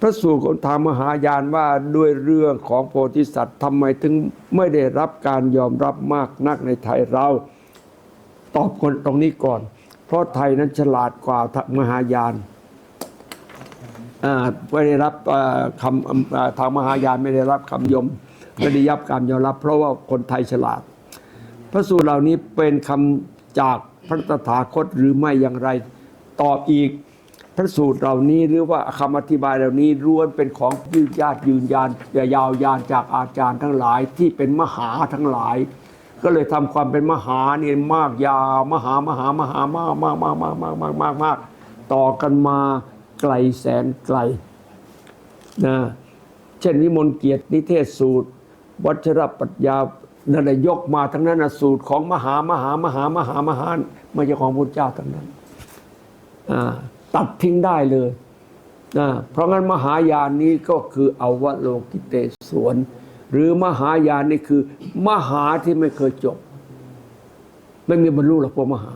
พระสูตรของทางมหายานว่าด้วยเรื่องของโพธิสัตว์ทำไมถึงไม่ได้รับการยอมรับมากนักในไทยเรา ตอบคนตรงนี้ก่อน เพราะไทยนั้นฉลาดกว่าทางมหายานไม่ได้รับคำทางมหายานไม่ได้รับคำยมไม่ได้รับการยอมรับ เพราะว่าคนไทยฉลาด พระสูตรเหล่านี้เป็นคำจากพระตถาคตหรือไม่อย่างไร ตอบอีก พระสูตรเหล่านี้หรือว่าคำอธิบายเหล่านี้ล้วนเป็นของยืดยาดยืนยานยาวยานจากอาจารย์ทั้งหลายที่เป็นมหาทั้งหลาย ก็เลยทำความเป็นมหานี่มากยาวมหามหามหามากมากมากมากมากมากมากมากต่อกันมาไกลแสนไกลนะเช่นวิมลเกียรตินิเทศสูตร วัชรปรัชญานั่นยกมาทั้งนั้นนะสูตรของมหามหามหามหามหาไม่ใช่ของพุทธเจ้าทั้งนั้นอ่า ตัดทิ้งได้เลยนะเพราะงั้นมหายานนี้ก็คืออวโลกิเตสวน หรือมหายานนี่คือ มหาที่ไม่เคยจบ ไม่มีบรรลุหรอกพวกมหา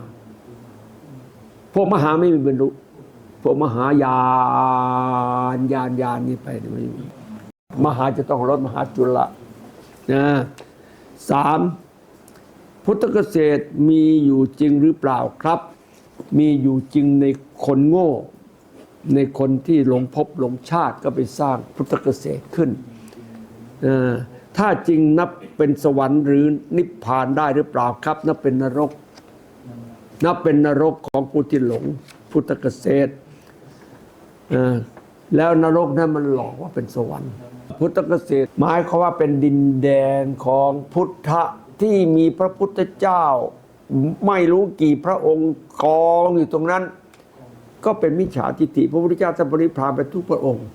พวกมหาไม่มีบรรลุพวกมหายานยานยานนี่ไปไม่มีมหาจะต้องลดมหาจุละนะสามพุทธเกษตรมีอยู่จริงหรือเปล่าครับ มีอยู่จริงในคนโง่ ในคนที่หลงภพหลงชาติก็ไปสร้างพุทธเกษตรขึ้น ถ้าจริงนับเป็นสวรรค์หรือนิพพานได้หรือเปล่าครับ นับเป็นนรก นับเป็นนรกของผู้ที่หลงพุทธเกษตรแล้วนรกนั้นมันหลอกว่าเป็นสวรรค์ พุทธเกษตรหมายความว่าเป็นดินแดนของพุทธะที่มีพระพุทธเจ้า ไม่รู้กี่พระองค์กองอยู่ตรงนั้น ก็เป็นมิจฉาทิฏฐิพระพุทธเจ้าท่านบริพามไปทุกพระองค์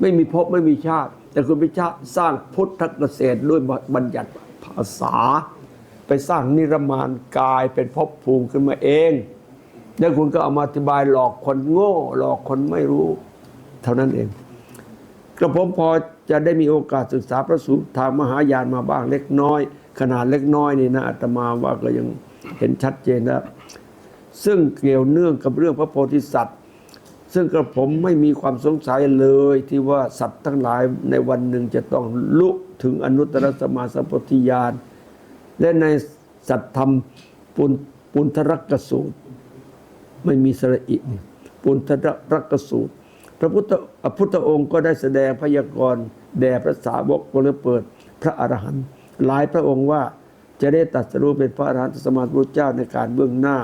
ไม่มีภพไม่มีชาติ แต่คุณพิชาสร้างพุทธเกษตรด้วยบัญญัติภาษา ไปสร้างนิรมานกายเป็นภพภูมิขึ้นมาเอง แล้วคุณก็เอามาอธิบายหลอกคนโง่ หลอกคนไม่รู้ เท่านั้นเองกระผมพอจะได้มีโอกาสศึกษาพระสูตรทางมหายานมาบ้างเล็กน้อย ขนาดเล็กน้อยนี่นะอาตมาว่าก็ยัง เห็นชัดเจนแล้วซึ่งเกี่ยวเนื่องกับเรื่องพระโพธิสัตว์ ซึ่งกระผมไม่มีความสงสัยเลยที่ว่าสัตว์ทั้งหลายในวันหนึ่งจะต้องลุถึงอนุตตรสมาสัมปทิญาณและในสัตธรรมปุณปุณธรักกสูตร ไม่มีสระอิปุณธรักกสูตร พระพุทธพุทธองค์ก็ได้แสดงพยากรณ์แด่พระสาวกวรเปิดพระอรหันต์หลตพระองค์ว่า จะได้ตรัสรู้เป็นพระอรหันตสมมาพุทธเจ้าในการเบื้องหน้า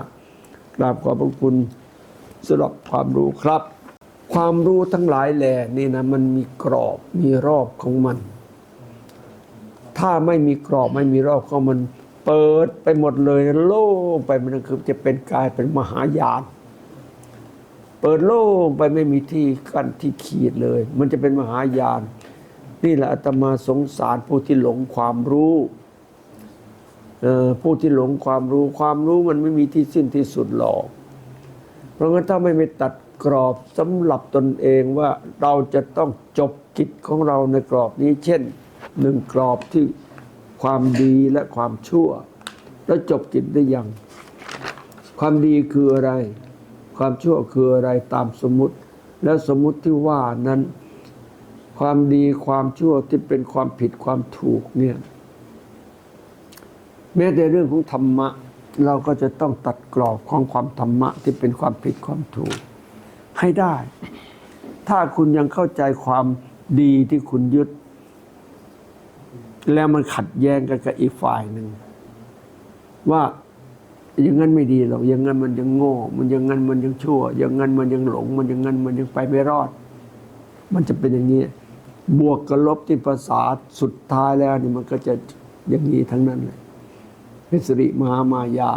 กราบขอบพระคุณสำหรับความรู้ครับ ความรู้ทั้งหลายแหล่นี่นะมันมีกรอบมีรอบของมัน ถ้าไม่มีกรอบไม่มีรอบของมัน เปิดไปหมดเลยโล่งไปมันคือจะเป็นกายเป็นมหายานเปิดโล่งไปไม่มีที่กั้นที่ขีดเลย มันจะเป็นมหายาน นี่แหละอาตมาสงสารผู้ที่หลงความรู้ ผู้ที่หลงความรู้ความรู้มันไม่มีที่สิ้นที่สุดหรอก เพราะงั้นถ้าไม่ไปตัดกรอบสำหรับตนเองว่าเราจะต้องจบกิจของเราในกรอบนี้ เช่นหนึ่งกรอบที่ความดีและความชั่ว แล้วจบกิจได้ยัง ความดีคืออะไร ความชั่วคืออะไรตามสมมติ แล้วสมมติที่ว่านั้น ความดีความชั่วที่เป็นความผิดความถูกเนี่ย แม้แต่เรื่องของธรรมะ เราก็จะต้องตัดกรอบของความธรรมะที่เป็นความผิดความถูก ให้ได้ ถ้าคุณยังเข้าใจความดีที่คุณยึด แล้วมันขัดแย้งกันกับอีกฝ่ายหนึ่ง ว่าอย่างนั้นไม่ดีหรอกอย่างนั้นมันยังโง่ มันอย่างนั้นมันยังชั่ว อย่างนั้นมันยังหลง มันอย่างนั้นมันยังไปไม่รอด มันจะเป็นอย่างนี้ บวกกับลบที่ภาษาสุดท้ายแล้วนี่มันก็จะอย่างนี้ทั้งนั้นเลย เป็นสิริมหามายา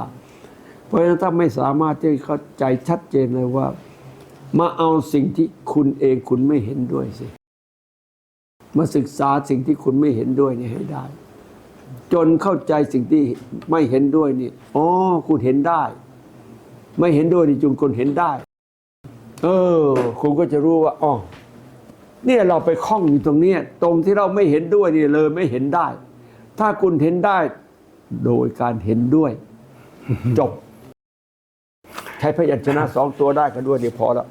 เพราะฉะนั้นถ้าไม่สามารถที่เข้าใจชัดเจนเลยว่า มาเอาสิ่งที่คุณเองคุณไม่เห็นด้วยสิ มาศึกษาสิ่งที่คุณไม่เห็นด้วยนี่ให้ได้ จนเข้าใจสิ่งที่ไม่เห็นด้วยนี่อ๋อคุณเห็นได้ ไม่เห็นด้วยนี่จุงคุณเห็นได้ เออ คุณก็จะรู้ว่าอ๋อเนี่ยเราไปคล้องอยู่ตรงเนี้ยตรงที่เราไม่เห็นด้วยนี่เลยไม่เห็นได้ ถ้าคุณเห็นได้ โดยการเห็นด้วย จบ ใช้พยัญชนะสองตัวได้กันด้วยเดียวพอแล้ว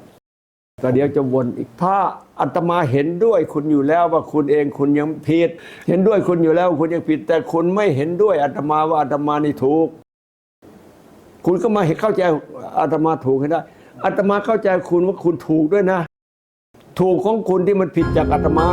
ก็เดี๋ยวจะวนอีกถ้าอาตมาเห็นด้วยคุณอยู่แล้วว่าคุณเองคุณยังผิด เห็นด้วยคุณอยู่แล้วว่าคุณยังผิด แต่คุณไม่เห็นด้วยอาตมาว่าอาตมานี่ถูก คุณก็มาเห็นเข้าใจอาตมาถูกให้ได้อาตมาเข้าใจคุณว่าคุณถูกด้วยนะ ถูกของคุณที่มันผิดจากอาตมา